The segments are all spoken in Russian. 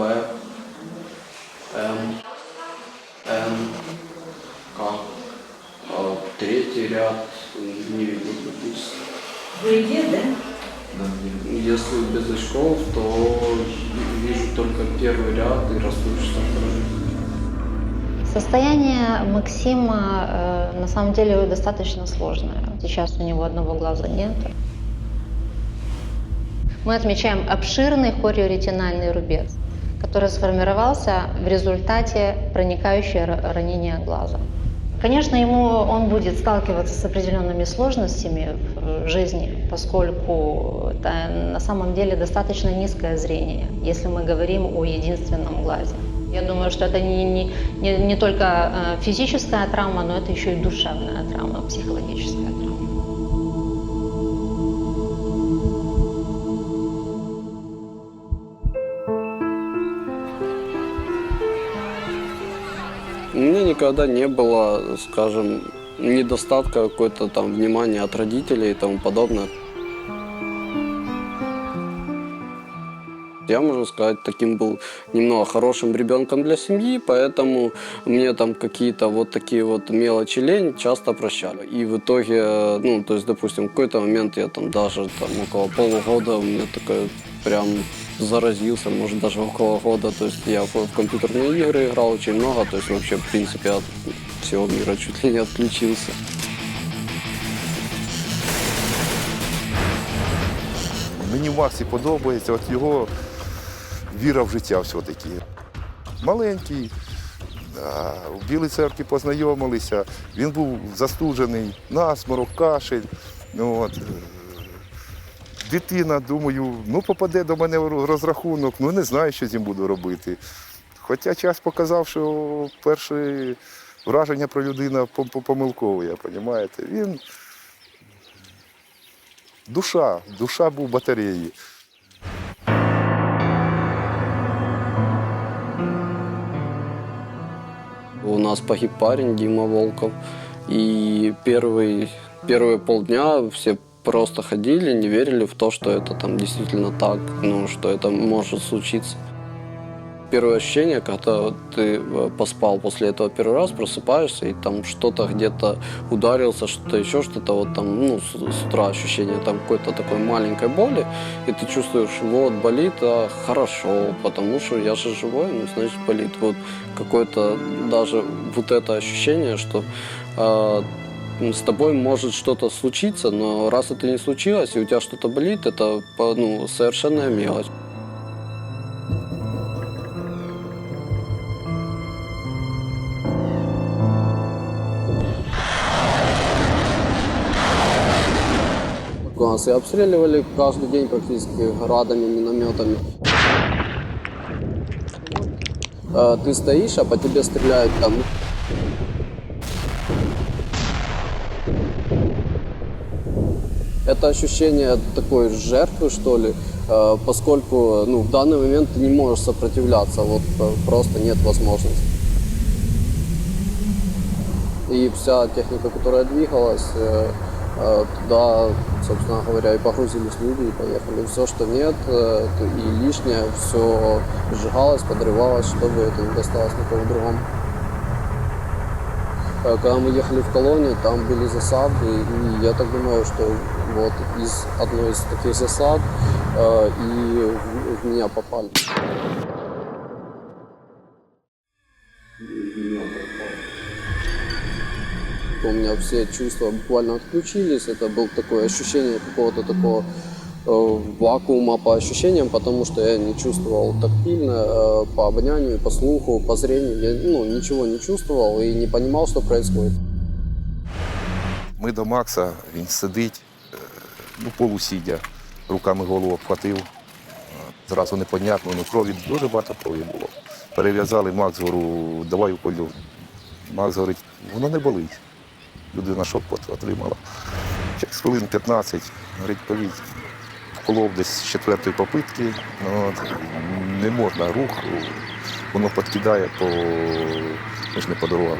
Б, М, Н, К. А третий ряд не видно практически. Вы да? Да. Если без очков, то вижу только первый ряд и растущий второй. Состояние Максима э, на самом деле достаточно сложное. Сейчас у него одного глаза нет. Мы отмечаем обширный хориоретинальный рубец который сформировался в результате проникающего ра- ранения глаза. Конечно, ему он будет сталкиваться с определенными сложностями в жизни, поскольку это на самом деле достаточно низкое зрение, если мы говорим о единственном глазе. Я думаю, что это не, не, не, не только э, физическая травма, но это еще и душевная травма, психологическая травма. Никогда не было, скажем, недостатка какой-то там внимания от родителей и тому подобное. Я, можно сказать, таким был немного хорошим ребенком для семьи, поэтому мне там какие-то вот такие вот мелочи лень часто прощали. И в итоге, ну, то есть, допустим, в какой-то момент я там даже там около полугода у меня такое прям заразился, может даже около года. То есть я в компьютерные игры играл очень много, то есть вообще, в принципе, от всего мира чуть ли не отключился. Мені Максі подобається, от його віра в життя все-таки. Маленький, в Білій церкві познайомилися, він був застуджений, насморок, кашель. Ну, от, е, дитина, думаю, ну попаде до мене розрахунок, ну не знаю, що з ним буду робити. Хоча час показав, що перше враження про людину пом- помилкове, розумієте? Він душа, душа був батареї. У нас погиб парень Дима Волков. И первый, первые полдня все просто ходили, не верили в то, что это там действительно так, ну, что это может случиться. Первое ощущение, когда ты э, поспал после этого первый раз, просыпаешься, и там что-то где-то ударился, что-то еще, что-то вот там, ну, с, с утра ощущение там какой-то такой маленькой боли, и ты чувствуешь, вот, болит, а хорошо, потому что я же живой, ну, значит, болит. Вот какое-то даже вот это ощущение, что э, с тобой может что-то случиться, но раз это не случилось, и у тебя что-то болит, это ну, совершенная мелочь. Нас и обстреливали каждый день практически градами, минометами. Э, Ты стоишь, а по тебе стреляют там. Это ощущение такой жертвы, что ли, э, поскольку ну, в данный момент ты не можешь сопротивляться, вот э, просто нет возможности. И вся техника, которая двигалась, э, туда, собственно говоря, и погрузились люди, и поехали. Все, что нет, и лишнее, все сжигалось, подрывалось, чтобы это не досталось никому другому. Когда мы ехали в колонию, там были засады, и я так думаю, что вот из одной из таких засад э, и в, в меня попали. У меня все чувства буквально отключились. Это было такое ощущение какого-то такого э, вакуума по ощущениям, потому что я не чувствовал тактильно, э, по обонянию, по слуху, по зрению. Я ну, ничего не чувствовал и не понимал, что происходит. Ми до Макса, він сидить, ну, полусідя, руками голову обхватив. Зразу непонятно, ну крові дуже багато крові було. Перев'язали Макс, говорю, давай уколю. Макс говорить, воно не болить. Людина шок от- отримала. Через хвилин 15, говорить, повідь, вколов десь з четвертої попитки. Ну, не можна рух, воно підкидає по, ми ж не по дорогах.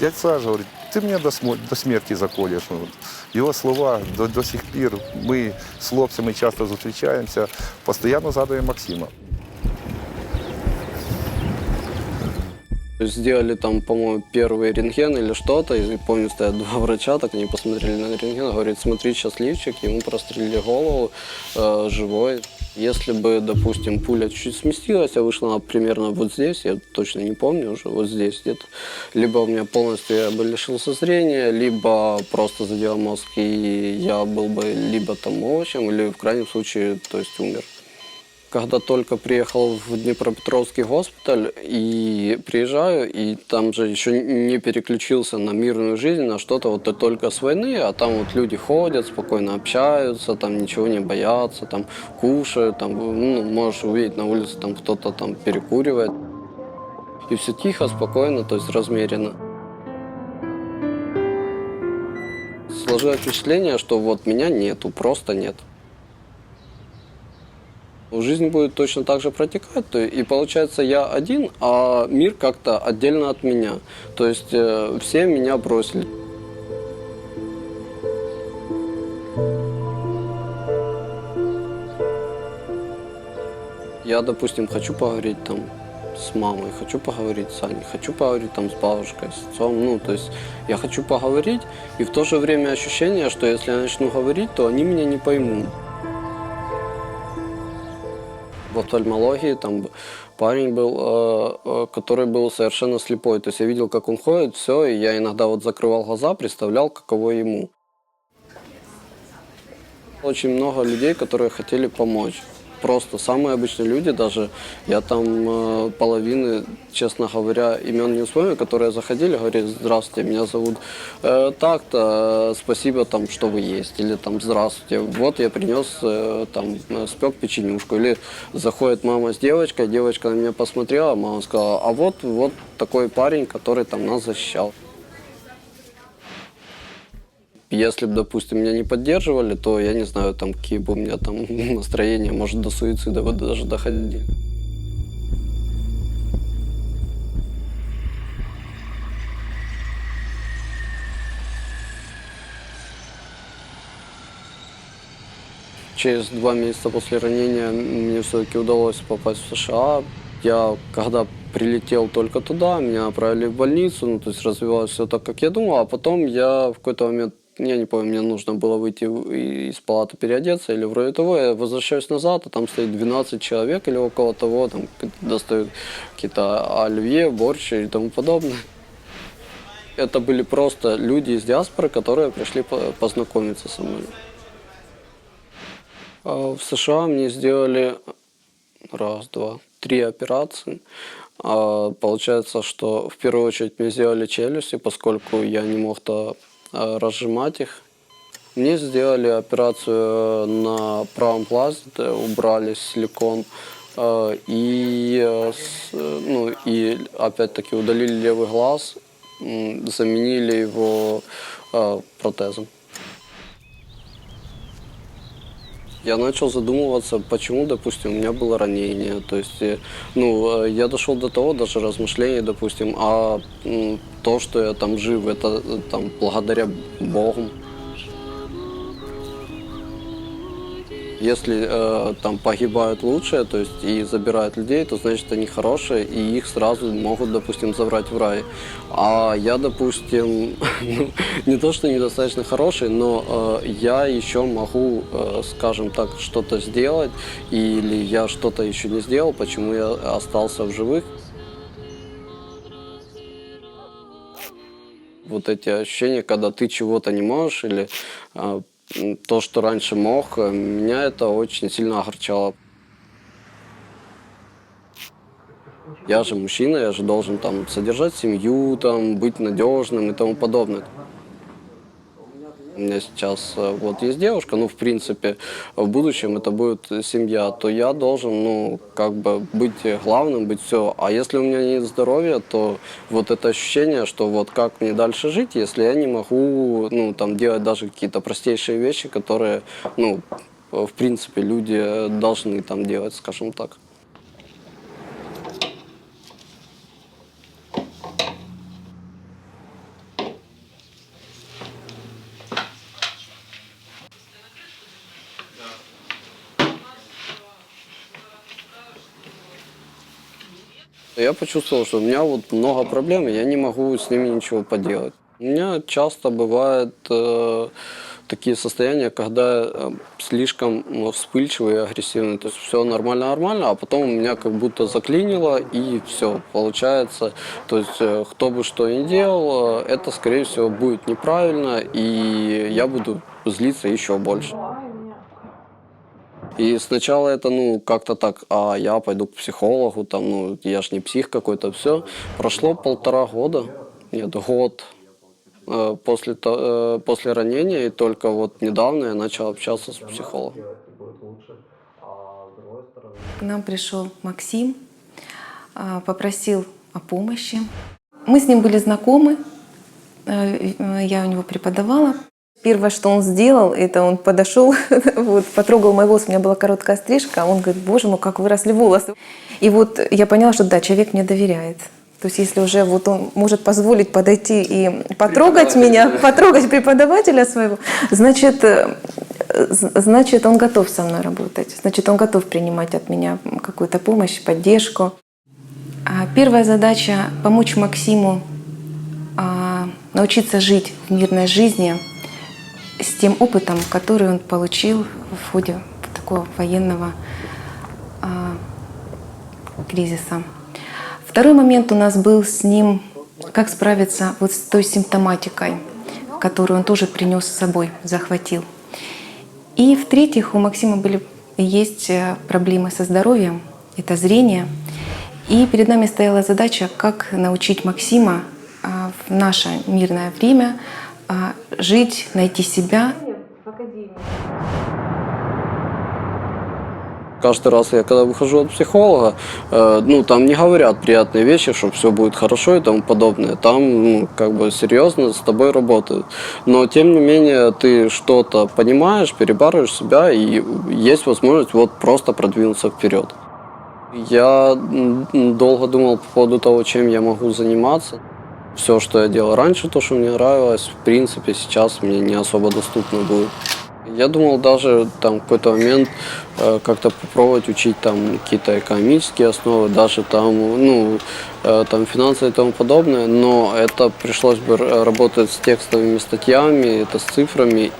Дядь Саша говорить, ти мене до, смо- до смерті заколєш. Ну. Його слова до, до сих пір. Ми з хлопцями часто зустрічаємося, постійно згадуємо Максима. Сделали там, по-моему, первый рентген или что-то, и помню, стоят два врача, так они посмотрели на рентген, говорит, смотри, счастливчик, ему прострелили голову, э, живой. Если бы, допустим, пуля чуть сместилась, а вышла она примерно вот здесь, я точно не помню уже, вот здесь где-то, либо у меня полностью я бы лишился зрения, либо просто задел мозг, и я был бы либо там овощем, или в крайнем случае, то есть умер когда только приехал в Днепропетровский госпиталь и приезжаю, и там же еще не переключился на мирную жизнь, на что-то вот только с войны, а там вот люди ходят, спокойно общаются, там ничего не боятся, там кушают, там, ну, можешь увидеть на улице, там кто-то там перекуривает. И все тихо, спокойно, то есть размеренно. Сложилось впечатление, что вот меня нету, просто нет. Жизнь будет точно так же протекать, то и получается я один, а мир как-то отдельно от меня. То есть э, все меня бросили. Я, допустим, хочу поговорить там с мамой, хочу поговорить с Аней, хочу поговорить там с бабушкой, с отцом. Ну, то есть я хочу поговорить, и в то же время ощущение, что если я начну говорить, то они меня не поймут в офтальмологии там парень был, э, э, который был совершенно слепой. То есть я видел, как он ходит, все, и я иногда вот закрывал глаза, представлял, каково ему. Очень много людей, которые хотели помочь просто самые обычные люди, даже я там э, половины, честно говоря, имен не вспомню, которые заходили, говорили, здравствуйте, меня зовут э, так-то, спасибо, там, что вы есть, или там, здравствуйте, вот я принес, э, там, спек печенюшку, или заходит мама с девочкой, девочка на меня посмотрела, мама сказала, а вот, вот такой парень, который там нас защищал. Если бы, допустим, меня не поддерживали, то я не знаю, там, какие бы у меня там настроения, может, до суицида вот даже доходили. Через два месяца после ранения мне все-таки удалось попасть в США. Я, когда прилетел только туда, меня отправили в больницу, ну, то есть развивалось все так, как я думал, а потом я в какой-то момент я не помню, мне нужно было выйти из палаты переодеться или вроде того. Я возвращаюсь назад, а там стоит 12 человек или около того, там достают какие-то оливье, борщ и тому подобное. Это были просто люди из диаспоры, которые пришли познакомиться со мной. А в США мне сделали раз, два, три операции. А получается, что в первую очередь мне сделали челюсти, поскольку я не мог-то разжимать их. Мне сделали операцию на правом глазе, убрали силикон э, и, ну, и опять-таки удалили левый глаз, заменили его э, протезом. Я начал задумываться, почему, допустим, у меня было ранение. То есть, э, ну, э, я дошел до того, даже размышления, допустим, а то, что я там жив, это э, там благодаря Богу. Если э, там погибают лучшие, то есть и забирают людей, то значит они хорошие, и их сразу могут, допустим, забрать в рай. А я, допустим, ну, не то, что недостаточно хороший, но э, я еще могу, э, скажем так, что-то сделать, или я что-то еще не сделал, почему я остался в живых. Вот эти ощущения, когда ты чего-то не можешь, или э, то, что раньше мог, э, меня это очень сильно огорчало. Я же мужчина, я же должен там содержать семью, там, быть надежным и тому подобное у меня сейчас э, вот есть девушка, ну, в принципе, в будущем это будет семья, то я должен, ну, как бы быть главным, быть все. А если у меня нет здоровья, то вот это ощущение, что вот как мне дальше жить, если я не могу, ну, там, делать даже какие-то простейшие вещи, которые, ну, в принципе, люди должны там делать, скажем так. Я почувствовал, что у меня вот много проблем, я не могу с ними ничего поделать. У меня часто бывают э, такие состояния, когда э, слишком ну, вспыльчивый и агрессивный. То есть все нормально-нормально, а потом у меня как будто заклинило, и все, получается. То есть э, кто бы что ни делал, э, это, скорее всего, будет неправильно, и я буду злиться еще больше. И сначала это, ну, как-то так, а я пойду к психологу, там, ну, я ж не псих какой-то, все. Прошло полтора года, нет, год э, после, то- э, после ранения, и только вот недавно я начал общаться с психологом. К нам пришел Максим, а, попросил о помощи. Мы с ним были знакомы, э, э, я у него преподавала. Первое, что он сделал, это он подошел, вот, потрогал мой волос, у меня была короткая стрижка, а он говорит, боже мой, как выросли волосы. И вот я поняла, что да, человек мне доверяет. То есть если уже вот он может позволить подойти и потрогать меня, потрогать преподавателя своего, значит, э, значит, он готов со мной работать. Значит, он готов принимать от меня какую-то помощь, поддержку. А Первая задача – помочь Максиму а, научиться жить в мирной жизни с тем опытом, который он получил в ходе такого военного а, кризиса. Второй момент у нас был с ним, как справиться вот с той симптоматикой, которую он тоже принес с собой, захватил. И в-третьих, у Максима были есть э, проблемы со здоровьем, это зрение. И перед нами стояла задача, как научить Максима а, в наше мирное время а, жить, найти себя Каждый раз я когда выхожу от психолога, э, ну там не говорят приятные вещи, что все будет хорошо и тому подобное. Там ну, как бы серьезно с тобой работают. Но тем не менее ты что-то понимаешь, перебарываешь себя и есть возможность вот просто продвинуться вперед. Я долго думал по поводу того, чем я могу заниматься. Все, что я делал раньше, то, что мне нравилось, в принципе, сейчас мне не особо доступно будет. Я думал даже там в какой-то момент э, как-то попробовать учить там какие-то экономические основы, даже там, ну, э, там финансы и тому подобное, но это пришлось бы работать с текстовыми статьями, это с цифрами,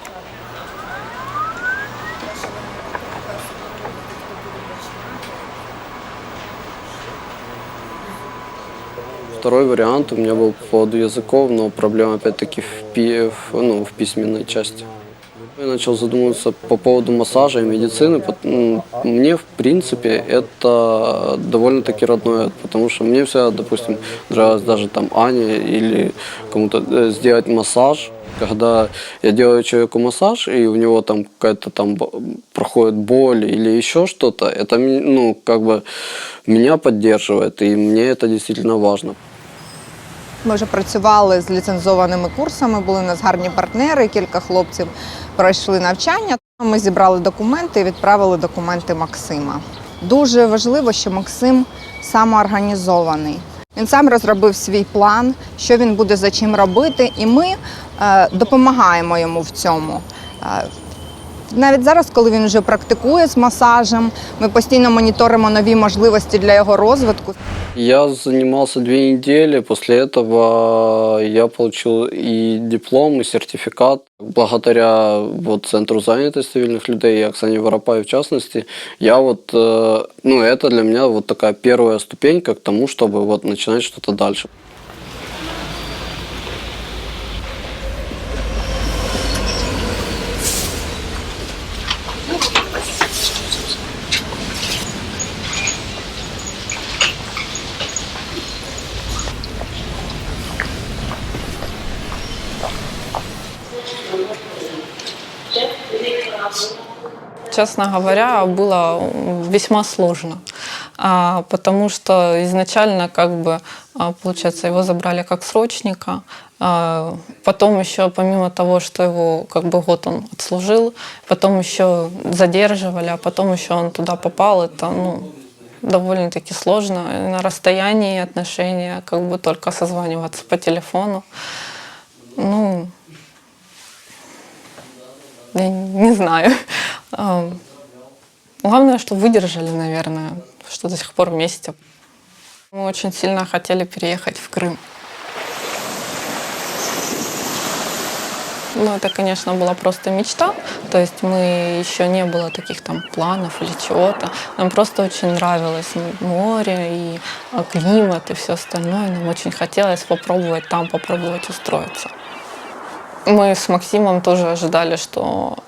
Второй вариант у меня был по поводу языков, но проблема опять-таки в, пи- ну, в письменной части. Я начал задумываться по поводу массажа и медицины. Мне, в принципе, это довольно-таки родное, потому что мне всегда, допустим, нравилось даже там Ане или кому-то э, сделать массаж. Когда я делаю человеку массаж, и у него там какая-то там проходит боль или еще что-то, это, ну, как бы меня поддерживает, и мне это действительно важно. Ми вже працювали з ліцензованими курсами, були у нас гарні партнери, кілька хлопців пройшли навчання. Ми зібрали документи і відправили документи Максима. Дуже важливо, що Максим самоорганізований. Він сам розробив свій план, що він буде за чим робити, і ми е, допомагаємо йому в цьому. Е, навіть зараз, коли він вже практикує з масажем, ми постійно моніторимо нові можливості для його розвитку. Я занимался две недели, после этого я получил и диплом, и сертификат. Благодаря вот Центру занятости цивильных людей и Оксане Воропай в частности, я вот, э, ну это для меня вот такая первая ступенька к тому, чтобы вот начинать что-то дальше. Честно говоря, было весьма сложно, А, потому что изначально, как бы, а, получается, его забрали как срочника, А, потом еще, помимо того, что его как бы год он отслужил, потом еще задерживали, а потом еще он туда попал, это, ну, довольно-таки сложно. На расстоянии отношения, как бы только созваниваться по телефону. Ну, я не знаю. Главное, что выдержали, наверное, что до сих пор вместе. Мы очень сильно хотели переехать в Крым. Ну, это, конечно, была просто мечта. То есть мы еще не было таких там планов или чего-то. Нам просто очень нравилось море и а, климат и все остальное. Нам очень хотелось попробовать там, попробовать устроиться. Мы с Максимом тоже ожидали, что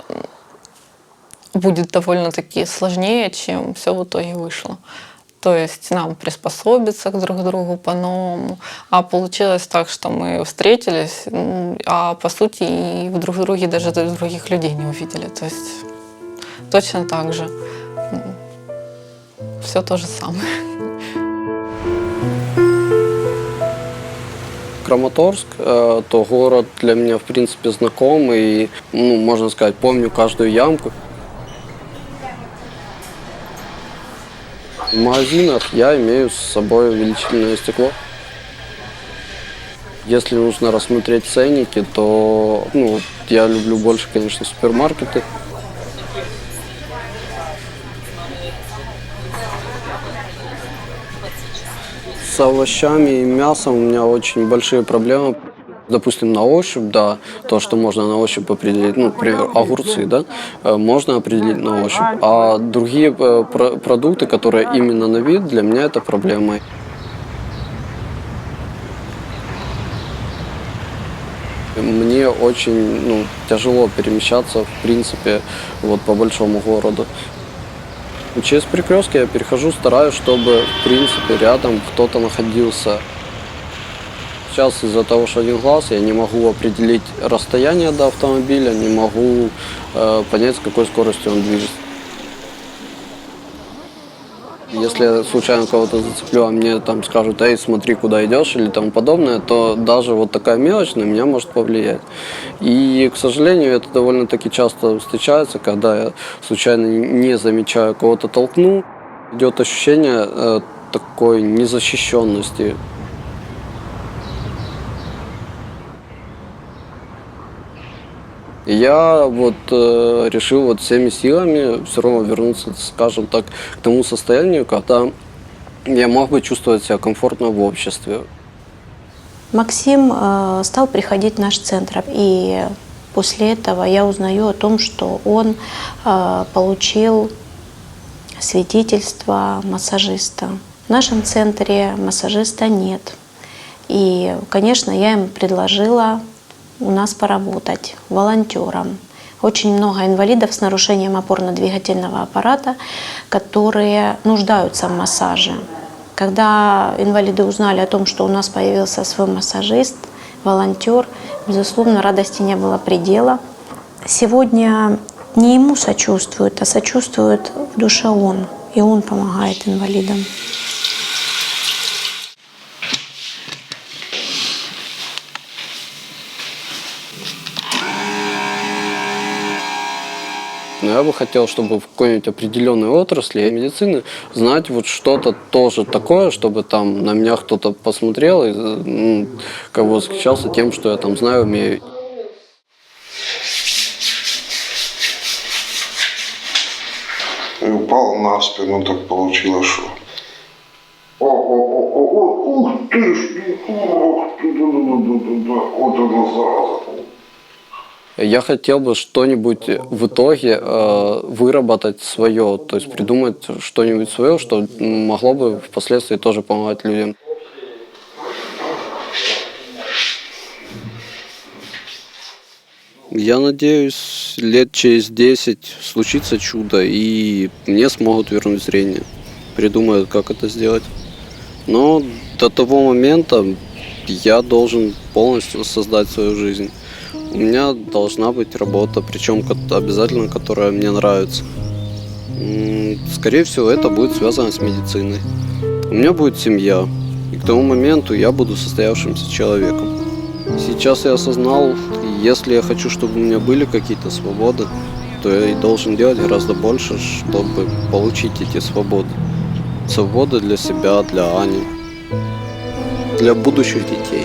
будет довольно-таки сложнее, чем все в итоге вышло. То есть нам приспособиться к друг другу по-новому. А получилось так, что мы встретились, а по сути и в друг друге даже других людей не увидели. То есть точно так же. Все то же самое. Краматорск, э, то город для меня, в принципе, знакомый. И, ну, можно сказать, помню каждую ямку. В магазинах я имею с собой увеличительное стекло. Если нужно рассмотреть ценники, то ну, я люблю больше, конечно, супермаркеты. С овощами и мясом у меня очень большие проблемы. Допустим, на ощупь, да, то, что можно на ощупь определить, ну, например, огурцы, да, э, можно определить на ощупь. А другие э, про- продукты, которые именно на вид, для меня это проблема. Мне очень ну, тяжело перемещаться, в принципе, вот по большому городу. Через перекрестки я перехожу, стараюсь, чтобы, в принципе, рядом кто-то находился. Сейчас из-за того, что один глаз, я не могу определить расстояние до автомобиля, не могу э, понять, с какой скоростью он движется. Если случайно кого-то зацеплю, а мне там скажут, эй, смотри, куда идешь или тому подобное, то даже вот такая мелочь на меня может повлиять. И, к сожалению, это довольно-таки часто встречается, когда я случайно не замечаю кого-то толкну. Идет ощущение э, такой незащищенности. И я вот э, решил вот всеми силами все равно вернуться, скажем так, к тому состоянию, когда я мог бы чувствовать себя комфортно в обществе. Максим э, стал приходить в наш центр, и после этого я узнаю о том, что он э, получил свидетельство массажиста. В нашем центре массажиста нет. И, конечно, я им предложила у нас поработать волонтером. Очень много инвалидов с нарушением опорно-двигательного аппарата, которые нуждаются в массаже. Когда инвалиды узнали о том, что у нас появился свой массажист, волонтер, безусловно, радости не было предела. Сегодня не ему сочувствуют, а сочувствует в душе он, и он помогает инвалидам. Но я бы хотел, чтобы в какой-нибудь определенной отрасли медицины знать вот что-то тоже такое, чтобы там на меня кто-то посмотрел и ну, как восхищался тем, что я там знаю, умею. И упал на спину, так получилось, что... О, о, о, о, о, ух ты ж, ух ты, да, да, да, да, вот она зараза. Я хотел бы что-нибудь в итоге э, выработать свое, то есть придумать что-нибудь свое, что могло бы впоследствии тоже помогать людям. Я надеюсь, лет через 10 случится чудо, и мне смогут вернуть зрение. Придумают, как это сделать. Но до того момента я должен полностью создать свою жизнь. У меня должна быть работа, причем обязательно, которая мне нравится. Скорее всего, это будет связано с медициной. У меня будет семья, и к тому моменту я буду состоявшимся человеком. Сейчас я осознал, если я хочу, чтобы у меня были какие-то свободы, то я и должен делать гораздо больше, чтобы получить эти свободы. Свободы для себя, для Ани, для будущих детей.